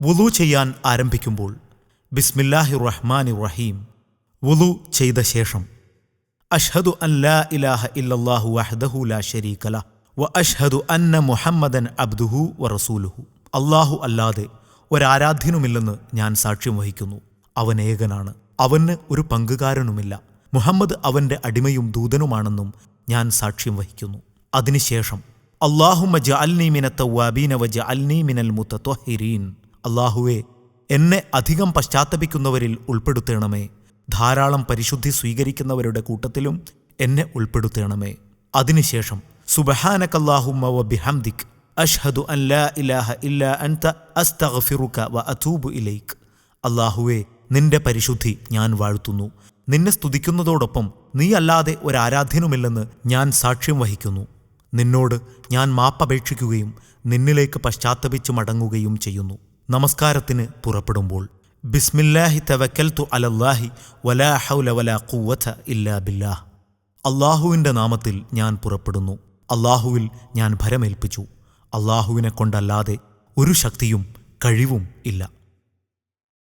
വുളു ചെയ്യാൻ ആരംഭിക്കുമ്പോൾ ബിസ്മില്ലാഹി റഹ്മാനി റഹീം വുലു ചെയ്ത ശേഷം അഷ്ഹദു അല്ലാ ഇലാഹ ഇല്ലാഹു വഹ്ദഹു ലാ ലഹ് വ അഷ്ഹദു അന്ന മുഹമ്മദൻ അബ്ദുഹു വ റസൂലുഹു. അള്ളാഹു അല്ലാതെ ഒരാരാധ്യനുമില്ലെന്ന് ഞാൻ സാക്ഷ്യം വഹിക്കുന്നു. അവൻ ഏകനാണ്. അവന് ഒരു പങ്കുകാരനുമില്ല. മുഹമ്മദ് അവന്റെ അടിമയും ദൂതനുമാണെന്നും ഞാൻ സാക്ഷ്യം വഹിക്കുന്നു. അതിനുശേഷം അള്ളാഹുമ ജഅൽനി മിന വജ വ ജഅൽനി മിനൽ മുത്തത്വഹിരീൻ അള്ളാഹുവെ എന്നെ അധികം പശ്ചാത്തപിക്കുന്നവരിൽ ഉൾപ്പെടുത്തണമേ. ധാരാളം പരിശുദ്ധി സ്വീകരിക്കുന്നവരുടെ കൂട്ടത്തിലും എന്നെ ഉൾപ്പെടുത്തണമേ. അതിനുശേഷം സുബഹാനക്കല്ലാഹുമ്മ വ ബിഹംദിക് അഷ്ഹദു അൻ ലാ ഇലാഹ ഇല്ല അൻത അസ്തഗ്ഫിറുക വ അതൂബു ഇലൈക്. അള്ളാഹുവെ നിന്റെ പരിശുദ്ധി ഞാൻ വാഴ്ത്തുന്നു. നിന്നെ സ്തുതിക്കുന്നതോടൊപ്പം നീ അല്ലാതെ ഒരാരാധ്യനുമില്ലെന്ന് ഞാൻ സാക്ഷ്യം വഹിക്കുന്നു. നിന്നോട് ഞാൻ മാപ്പപേക്ഷിക്കുകയും നിന്നിലേക്ക് പശ്ചാത്തപിച്ചു മടങ്ങുകയും ചെയ്യുന്നു. നമസ്കാരത്തിന് പുറപ്പെടുമ്പോൾ ബിസ്മില്ലാഹി തവക്കൽത്തു അലല്ലാഹി വലാ ഹൗല വലാ കൂവത്ത ഇല്ലാ ബില്ലാഹ്. അള്ളാഹുവിന്റെ നാമത്തിൽ ഞാൻ പുറപ്പെടുന്നു. അള്ളാഹുവിൽ ഞാൻ ഭരമേൽപ്പിച്ചു. അള്ളാഹുവിനെ കൊണ്ടല്ലാതെ ഒരു ശക്തിയും കഴിവും ഇല്ല.